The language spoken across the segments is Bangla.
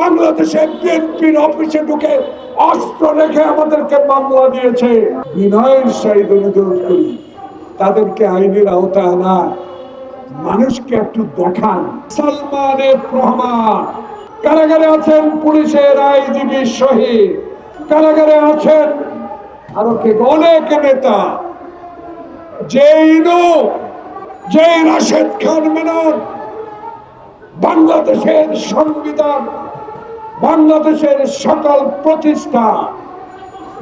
বাংলাদেশে বিএনপির অফিসে ঢুকে অস্ত্র রেখে আমাদেরকে মামলা দিয়েছে। বিনয়ের সহিত অনুরোধ করি। তাদেরকে আইনের আওতায় আনা। মানুষকে একটু দেখান। সালমানের রহমান কারাগারে আছেন পুলিশের আইজিবি শহীদ। কারাগারে আছেন আরও কে অনেক নেতা। যে ইনু যে রাশেদ খান মেনন বাংলাদেশের সংবিধান বাংলাদেশের সকল প্রতিষ্ঠা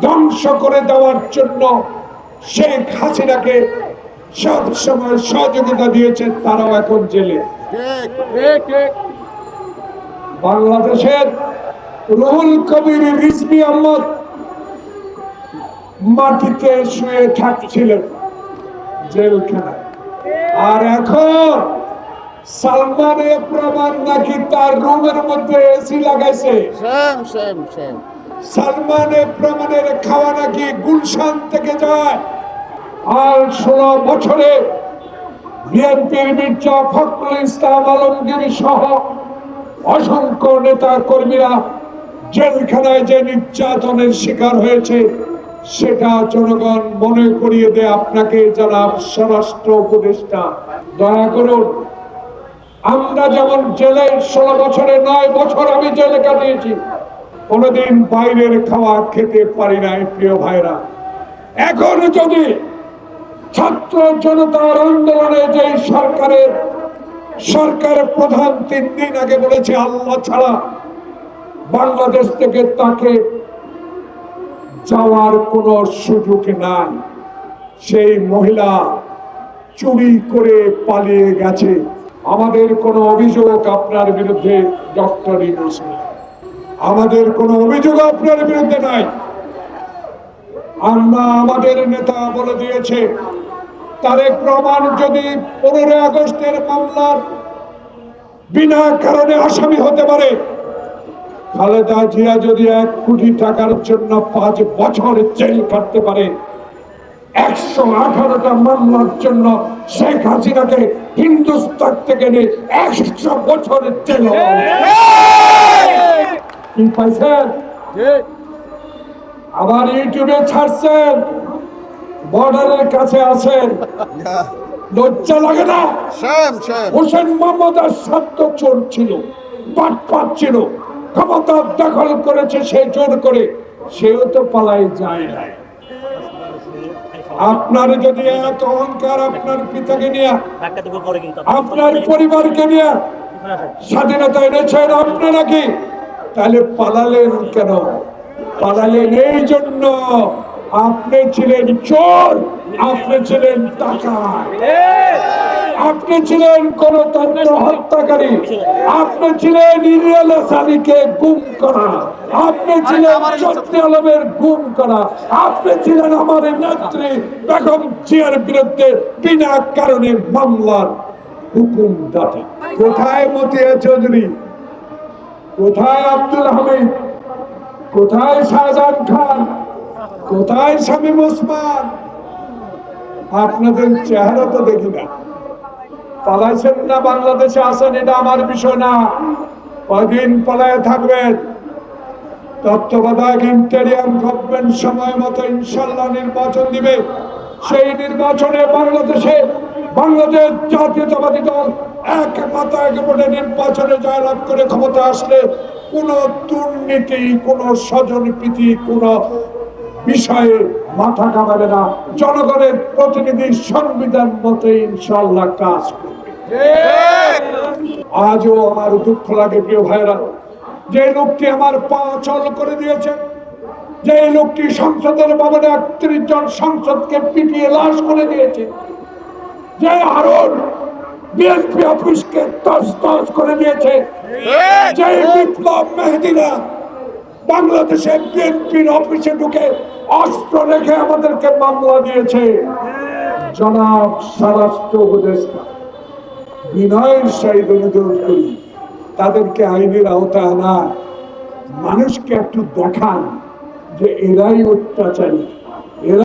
ধ্বংস করে দেওয়ার জন্য শেখ হাসিনাকে সব সময় সহযোগিতা দিয়েছেন তারাও এখন জেলে। বাংলাদেশের রুহুল কবির রিজভি আহমদ মাটিতে শুয়ে থাকছিলেন জেলখানায়। আর এখন সালমানে প্রমাণ নাকি তার রুমের মধ্যে এসি লাগাইছে? সেম সেম প্রমাণের খাওয়া নাকি গুলশান থেকে যায়? আর ষোলো বছরে বিএনপির মির্জা ফখরুল ইসলাম আলমগীর সহ অসংখ্য নেতা কর্মীরা জেলখানায় যে নির্যাতনের শিকার হয়েছে সেটা জনগণ মনে করিয়ে দেয় আপনাকে যারা স্বরাষ্ট্র উপদেষ্টা। দয়া করুন আমরা যেমন জেলে ষোলো বছরে নয় বছর আমি জেলে কাটিয়েছি, কোনোদিন বাইরের খাওয়া খেতে পারি নাই, প্রিয় ভাইরা। এখন যদি ছাত্র জনতার আন্দোলনে যে সরকারের, সরকার প্রধান তিন দিন আগে বলেছে, আল্লাহ ছাড়া বাংলাদেশ থেকে তাকে যাওয়ার কোনো সুযোগ নাই। সেই মহিলা চুরি করে পালিয়ে গেছে। আমাদের কোনো অভিযোগ আপনার বিরুদ্ধে ডক্টর ইউনুস। আমাদের কোনো অভিযোগ আপনার বিরুদ্ধে নাই আমরা আমাদের নেতা বলে দিয়েছে, তারেক প্রমাণ যদি পনেরোই আগস্টের মামলার বিনা কারণে আসামি হতে পারে, খালেদা জিয়া যদি এক কোটি টাকার জন্য পাঁচ বছর জেল কাটতে পারে একশো আঠারোটা মামলার জন্য শেখ হাসিনাকে হিন্দুস্তান থেকে নিয়ে একশো বছরের জেল। কি পাইছেন? আবার ইউটিউবে ছাড়ছেন বর্ডারের কাছে আছেন। লজ্জা লাগে না? হোসেন মোহাম্মদ আসাদ তো চোর ছিল পাটপাট ছিল ক্ষমতা দখল করেছে সে জোর করে সেও তো পালাই যায় নাই। আপনার যদি এত অহংকার আপনার পিতাকে নিয়ে আপনার পরিবারকে নিয়ে স্বাধীনতা এনেছেন আপনারা কি তাহলে পালালেন কেন? পালালেন এই জন্য আপনি ছিলেন চোর আপনি ছিলেন টাকা। আপনি ছিলেন গণতন্ত্র হত্যাকারী। আপনি ছিলেন ইরিয়াল গুম করা। আপনি ছিলেন চট্টি আলমের গুম করা। আপনি ছিলেন আমার নেত্রী বেগম জিয়ার বিরুদ্ধে বিনা কারণে মামলার হুকুম দাতা কোথায় মতিয়া চৌধুরী? কোথায় আব্দুল হামিদ? কোথায় শাহজাহান খান? কোথায় শামীম ওসমান? আপনাদের চেহারা তো দেখি না। পালাইছেন না, বাংলাদেশে আসেন, এটা আমার বিষয় না। কয়দিন পালায় থাকবেন? তত্ত্বাবধায়ক ইন্টেরিয়াম গভর্নমেন্ট সময় মতো ইনশাল্লাহ নির্বাচন দিবে। সেই নির্বাচনে বাংলাদেশে বাংলাদেশ জাতীয়তাবাদী দল এক মাথা এক ভোটে নির্বাচনে জয়লাভ করে ক্ষমতা আসলে কোন দুর্নীতি, কোন স্বজনপ্রীতি, কোন বিষয়ে মাথা কামাবে না। জনগণের প্রতিনিধি সংবিধান মতে ইনশাল্লাহ কাজ করবে। আজও আমার দুঃখ লাগে প্রিয় ভাইরা যে লোকটি আমার পা চল করে দিয়েছে, যে লোকটি সংসদের ভবনে একত্রিশ জন সংসদকে পিটিয়ে লাশ করে দিয়েছে, যে হারুন বিএনপি অফিসকে তস তস করে দিয়েছে, যে বিপ্লব মেহেদিনা বাংলাদেশে বিএনপির অফিসে ঢুকে অস্ত্র রেখে আমাদেরকে মামলা দিয়েছে। জনাব স্বরাষ্ট্র উপদেষ্টা বিনয়ের সহিত অনুরোধ করি তাদেরকে আইনের আওতায় আনা। মানুষকে একটু দেখান যে এরাই অত্যাচারী।